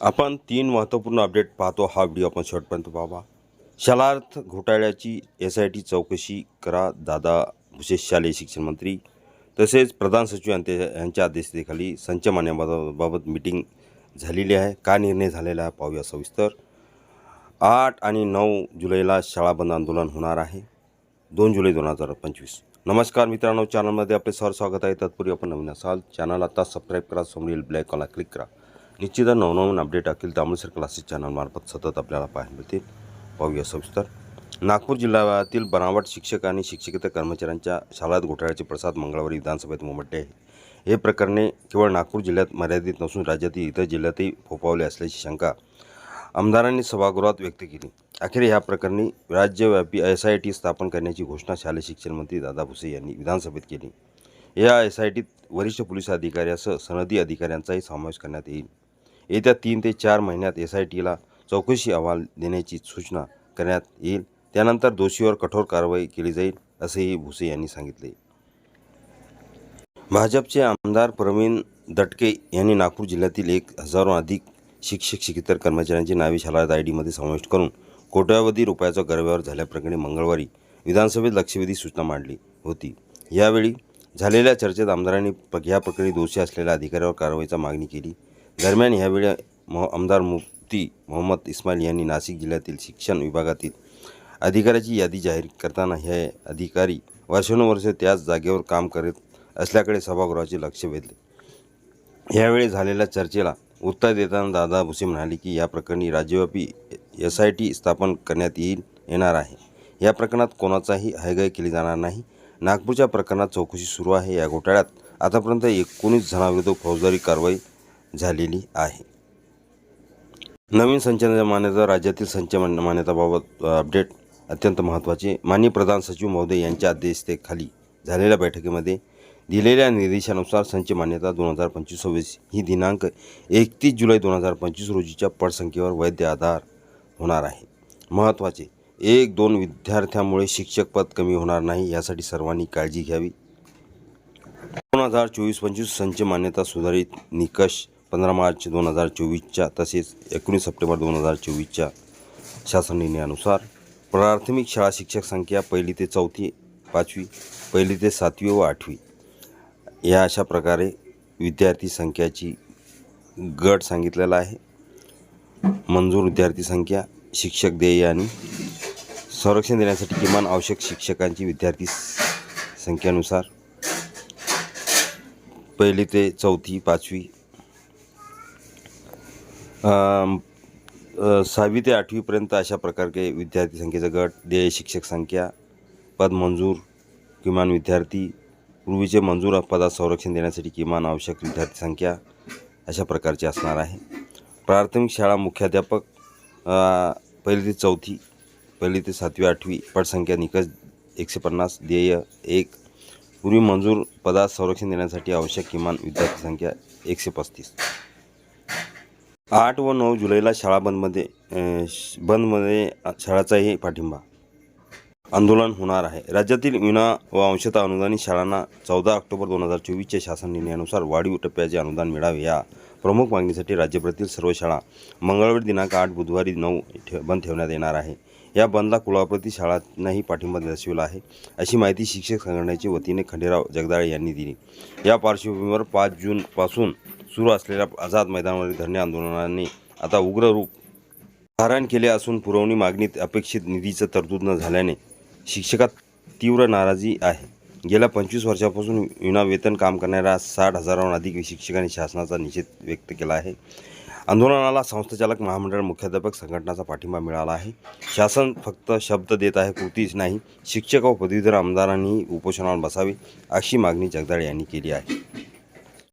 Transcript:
आपण तीन महत्त्वपूर्ण अपडेट पाहतो हा व्हिडिओ आपण शेवटपर्यंत पाहावा. शालार्थ घोटाळ्याची एस आय टी चौकशी करा दादा भुसे शालेय शिक्षण मंत्री. तसेच प्रधान सचिव यांचे यांच्या अध्यक्षतेखाली संच मान्याबाबत मिटिंग झालेली आहे. का निर्णय झालेला आहे पाहूया सविस्तर. आठ आणि नऊ जुलैला शाळा बंद आंदोलन होणार आहे. दोन जुलै दोन हजार पंचवीस. नमस्कार मित्रांनो चॅनलमध्ये आपले सर स्वागत आहे. तत्पूर्वी आपण नवीन असाल चॅनल आता सबस्क्राईब करा समोरील ब्लॅक कॉला क्लिक करा. निश्चितच नवनवीन अपडेट असेल तर अमृतसर क्लासेस चॅनलमार्फत सतत आपल्याला पाहायला मिळतील. पाहूया सविस्तर. नागपूर जिल्ह्यातील बनावट शिक्षक आणि शिक्षकेतर कर्मचाऱ्यांच्या शाळात घोटाळ्याचे प्रसाद मंगळवारी विधानसभेत उमटले आहे हे प्रकरणे केवळ नागपूर जिल्ह्यात मर्यादित नसून राज्यातील इतर जिल्ह्यातही फोफावले असल्याची शंका आमदारांनी सभागृहात व्यक्त केली. अखेर ह्या प्रकरणी राज्यव्यापी एस आय टी स्थापन करण्याची घोषणा शालेय शिक्षण मंत्री दादा भुसे यांनी विधानसभेत केली. या एस आय टीत वरिष्ठ पोलीस अधिकाऱ्यासह सनदी अधिकाऱ्यांचाही समावेश करण्यात येईल. येत्या तीन ते चार महिन्यात एस आय टीला चौकशी अहवाल देण्याची सूचना करण्यात येईल. त्यानंतर दोषीवर कठोर कारवाई केली जाईल असेही भुसे यांनी सांगितले. भाजपचे आमदार प्रवीण दटके यांनी नागपूर जिल्ह्यातील एक हजारो अधिक शिक्षक शिकितर कर्मचाऱ्यांची नावे शाळा आय डीमध्ये समाविष्ट करून कोट्यावधी रुपयाचा गरव्यावर झाल्याप्रकरणी मंगळवारी विधानसभेत लक्षवेधी सूचना मांडली होती. यावेळी झालेल्या चर्चेत आमदारांनी प- या प्रकरणी दोषी असलेल्या अधिकाऱ्यावर कारवाईचा मागणी केली. दरम्यान यावेळी मो आमदार मुफ्ती मोहम्मद इस्माईल यांनी नाशिक जिल्ह्यातील शिक्षण विभागातील अधिकाऱ्याची यादी जाहीर करताना हे अधिकारी वर्षानुवर्षे त्याच जागेवर काम करत असल्याकडे सभागृहाचे लक्ष वेधले. यावेळी झालेल्या चर्चेला उत्तर देताना दादा भुसे म्हणाले की या प्रकरणी राज्यव्यापी एस आय टी स्थापन करण्यात येईल येणार आहे. या प्रकरणात कोणाचाही हयगय केली जाणार नाही. नागपूरच्या प्रकरणात चौकशी सुरू आहे. या घोटाळ्यात आतापर्यंत एकोणीस जणांविरुद्ध फौजदारी कारवाई झालेली आहे. नवीन संच मान्यता राज्यातील संच मान- मान्यताबाबत अपडेट अत्यंत महत्त्वाचे. माननीय प्रधान सचिव महोदय यांच्या अध्यक्षतेखाली झालेल्या बैठकीमध्ये दिलेल्या निर्देशानुसार संच मान्यता दोन हजार पंचवीस सव्वीस ही दिनांक एकतीस जुलै दोन हजार पंचवीस रोजीच्या पडसंख्येवर वैध आधार होणार आहे. महत्त्वाचे एक दोन विद्यार्थ्यामुळे शिक्षक पद कमी होणार नाही यासाठी सर्वांनी काळजी घ्यावी. दोन हजार चोवीस पंचवीस संच मान्यता सुधारित निकष पंधरा मार्च दोन हजार चोवीसच्या तसेच एकोणीस सप्टेंबर दोन हजार चोवीसच्या शासन निर्णयानुसार प्राथमिक शाळा शिक्षक संख्या पहिली ते चौथी पाचवी पहिली ते सातवी व आठवी या अशा प्रकारे विद्यार्थी संख्याची गट सांगितलेला आहे. मंजूर विद्यार्थी संख्या शिक्षक देय आणि संरक्षण देण्यासाठी किमान आवश्यक शिक्षकांची विद्यार्थी संख्येनुसार पहिली ते चौथी पाचवी सहावी ते आठवीपर्यंत अशा प्रकारचे विद्यार्थी संख्येचा गट देय शिक्षक संख्या पद मंजूर किमान विद्यार्थी पूर्वीचे मंजूर पदात संरक्षण देण्यासाठी किमान आवश्यक विद्यार्थी संख्या अशा प्रकारची असणार आहे. प्राथमिक शाळा मुख्याध्यापक पहिली ते चौथी पहिली ते सातवी आठवी पटसंख्या निकष एकशे पन्नास ध्येय एक पूर्वी मंजूर पदात संरक्षण देण्यासाठी आवश्यक किमान विद्यार्थी संख्या एकशे पस्तीस. आठ व नऊ जुलैला शाळा बंदमध्ये श- बंदमध्ये शाळाचाही पाठिंबा. आंदोलन होणार आहे. राज्यातील विना व अंशतः अनुदानित शाळांना चौदा ऑक्टोबर दोन हजार चोवीसच्या शासन निर्णयानुसार वाढीव टप्प्याचे अनुदान मिळावे या प्रमुख मागणीसाठी राज्यभरातील सर्व शाळा मंगळवारी दिनांक आठ बुधवारी नऊ ठे बंद ठेवण्यात येणार आहे. या बंदला कुलाप्रती शाळांनाही पाठिंबा दर्शविला आहे अशी माहिती शिक्षक संघटनेच्या वतीने खंडेराव जगदाळे यांनी दिली. या पार्श्वभूमीवर पाच जूनपासून सुरू असलेल्या आझाद मैदानावरील धरणे आंदोलनाने आता उग्र रूप धारण केले असून पुरवणी मागणीत अपेक्षित निधीचं तरतूद न झाल्याने शिक्षकात तीव्र नाराजी आहे. गेल्या पंचवीस वर्षापासून विना वेतन काम करणाऱ्या साठ हजाराहून अधिक शिक्षकांनी शासनाचा निषेध व्यक्त केला आहे. आंदोलनाला संस्थाचालक महामंडळ मुख्याध्यापक संघटनाचा पाठिंबा मिळाला आहे. शासन फक्त शब्द देत आहे कृतीच नाही. शिक्षक व पदवीधर आमदारांनी उपोषणावर बसावे अशी मागणी जगदाळे यांनी केली आहे.